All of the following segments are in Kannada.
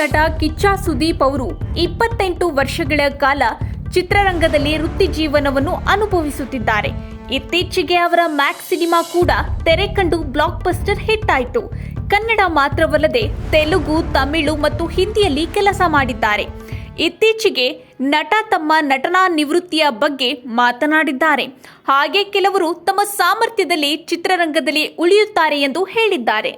ನಟ ಕಿಚ್ಚ ಸುದೀಪ್ ಅವರು ಇಪ್ಪತ್ತೆಂಟು ವರ್ಷಗಳ ಕಾಲ ಚಿತ್ರರಂಗದಲ್ಲಿ ವೃತ್ತಿ ಜೀವನವನ್ನು ಅನುಭವಿಸುತ್ತಿದ್ದಾರೆ. ಇತ್ತೀಚೆಗೆ ಅವರ ಮ್ಯಾಕ್ಸ್ ಸಿನಿಮಾ ಕೂಡ ತೆರೆ ಕಂಡು ಬ್ಲಾಕ್ ಬಸ್ಟರ್ ಹಿಟ್ ಆಯಿತು ಕನ್ನಡ ಮಾತ್ರವಲ್ಲದೆ ತೆಲುಗು, ತಮಿಳು ಮತ್ತು ಹಿಂದಿಯಲ್ಲಿ ಕೆಲಸ ಮಾಡಿದ್ದಾರೆ. ಇತ್ತೀಚೆಗೆ ನಟ ತಮ್ಮ ನಟನಾ ನಿವೃತ್ತಿಯ ಬಗ್ಗೆ ಮಾತನಾಡಿದ್ದಾರೆ. ಹಾಗೆ ಕೆಲವರು ತಮ್ಮ ಸಾಮರ್ಥ್ಯದಲ್ಲಿ ಚಿತ್ರರಂಗದಲ್ಲಿ ಉಳಿಯುತ್ತಾರೆ ಎಂದು ಹೇಳಿದ್ದಾರೆ.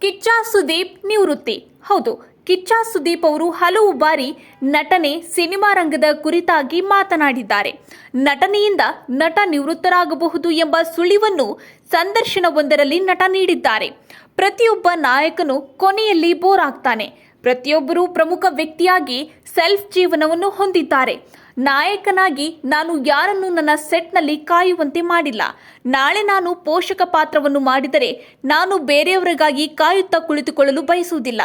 ಕಿಚ್ಚ ಸುದೀಪ್ ನಿವೃತ್ತಿ. ಹೌದು ಕಿಚ್ಚ ಸುದೀಪ್ ಅವರು ಹಲವು ಬಾರಿ ನಟನೆ ಸಿನಿಮಾ ರಂಗದ ಕುರಿತಾಗಿ ಮಾತನಾಡಿದ್ದಾರೆ. ನಟನೆಯಿಂದ ನಟ ನಿವೃತ್ತರಾಗಬಹುದು ಎಂಬ ಸುಳಿವನ್ನು ಸಂದರ್ಶನವೊಂದರಲ್ಲಿ ನಟ ನೀಡಿದ್ದಾರೆ. ಪ್ರತಿಯೊಬ್ಬ ನಾಯಕನು ಕೊನೆಯಲ್ಲಿ ಬೋರ್ ಆಗ್ತಾನೆ. ಪ್ರತಿಯೊಬ್ಬರೂ ಪ್ರಮುಖ ವ್ಯಕ್ತಿಯಾಗಿ ಸೆಲ್ಫ್ ಜೀವನವನ್ನು ಹೊಂದಿದ್ದಾರೆ. ನಾಯಕನಾಗಿ ನಾನು ಯಾರನ್ನು ನನ್ನ ಸೆಟ್ನಲ್ಲಿ ಕಾಯುವಂತೆ ಮಾಡಿಲ್ಲ. ನಾಳೆ ನಾನು ಪೋಷಕ ಪಾತ್ರವನ್ನು ಮಾಡಿದರೆ ನಾನು ಬೇರೆಯವರಿಗಾಗಿ ಕಾಯುತ್ತಾ ಕುಳಿತುಕೊಳ್ಳಲು ಬಯಸುವುದಿಲ್ಲ.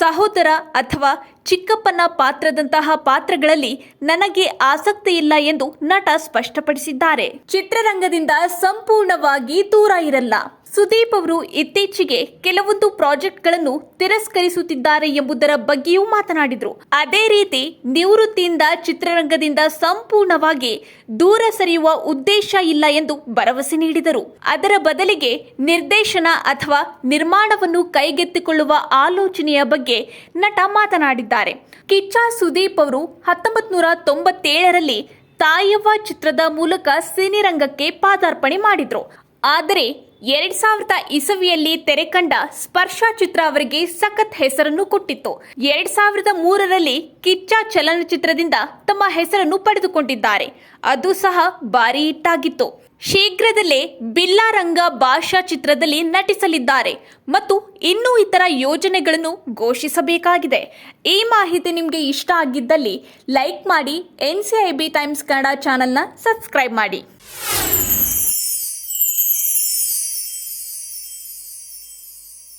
ಸಹೋದರ ಅಥವಾ ಚಿಕ್ಕಪ್ಪನ ಪಾತ್ರದಂತಹ ಪಾತ್ರಗಳಲ್ಲಿ ನನಗೆ ಆಸಕ್ತಿ ಇಲ್ಲ ಎಂದು ನಟ ಸ್ಪಷ್ಟಪಡಿಸಿದ್ದಾರೆ. ಚಿತ್ರರಂಗದಿಂದ ಸಂಪೂರ್ಣವಾಗಿ ದೂರ ಇರಲ್ಲ. ಸುದೀಪ್ ಅವರು ಇತ್ತೀಚೆಗೆ ಕೆಲವೊಂದು ಪ್ರಾಜೆಕ್ಟ್ಗಳನ್ನು ತಿರಸ್ಕರಿಸುತ್ತಿದ್ದಾರೆ ಎಂಬುದರ ಬಗ್ಗೆಯೂ ಮಾತನಾಡಿದರು. ಅದೇ ರೀತಿ ನಿವೃತ್ತಿಯಿಂದ ಚಿತ್ರರಂಗದಿಂದ ಸಂಪೂರ್ಣವಾಗಿ ದೂರ ಸರಿಯುವ ಉದ್ದೇಶ ಇಲ್ಲ ಎಂದು ಭರವಸೆ ನೀಡಿದರು. ಅದರ ಬದಲಿಗೆ ನಿರ್ದೇಶನ ಅಥವಾ ನಿರ್ಮಾಣವನ್ನು ಕೈಗೆತ್ತಿಕೊಳ್ಳುವ ಆಲೋಚನೆಯ ಬಗ್ಗೆ ನಟ ಮಾತನಾಡಿದ್ದಾರೆ. ಕಿಚ್ಚ ಸುದೀಪ್ ಅವರು ಹತ್ತೊಂಬತ್ ನೂರ ತೊಂಬತ್ತೇಳರಲ್ಲಿ ತಾಯವ್ವ ಚಿತ್ರದ ಮೂಲಕ ಸಿನಿರಂಗಕ್ಕೆ ಪಾದಾರ್ಪಣೆ ಮಾಡಿದರು. ಆದರೆ ಎರಡ್ ಸಾವಿರದ ಇಸವಿಯಲ್ಲಿ ತೆರೆ ಕಂಡ ಸ್ಪರ್ಶ ಚಿತ್ರ ಅವರಿಗೆ ಸಖತ್ ಹೆಸರನ್ನು ಕೊಟ್ಟಿತ್ತು. ಎರಡ್ ಸಾವಿರದ ಮೂರರಲ್ಲಿ ಕಿಚ್ಚ ಚಲನಚಿತ್ರದಿಂದ ತಮ್ಮ ಹೆಸರನ್ನು ಪಡೆದುಕೊಂಡಿದ್ದಾರೆ. ಅದು ಸಹ ಭಾರಿ ಇಟ್ಟಾಗಿತ್ತು ಶೀಘ್ರದಲ್ಲೇ ಬಿಲ್ಲಾರಂಗ ಭಾಷಾ ಚಿತ್ರದಲ್ಲಿ ನಟಿಸಲಿದ್ದಾರೆ ಮತ್ತು ಇನ್ನೂ ಇತರ ಯೋಜನೆಗಳನ್ನು ಘೋಷಿಸಬೇಕಾಗಿದೆ. ಈ ಮಾಹಿತಿ ನಿಮಗೆ ಇಷ್ಟ ಆಗಿದ್ದಲ್ಲಿ ಲೈಕ್ ಮಾಡಿ, N C I B Times Kannada ಚಾನಲ್ನ ಸಬ್ಸ್ಕ್ರೈಬ್ ಮಾಡಿ.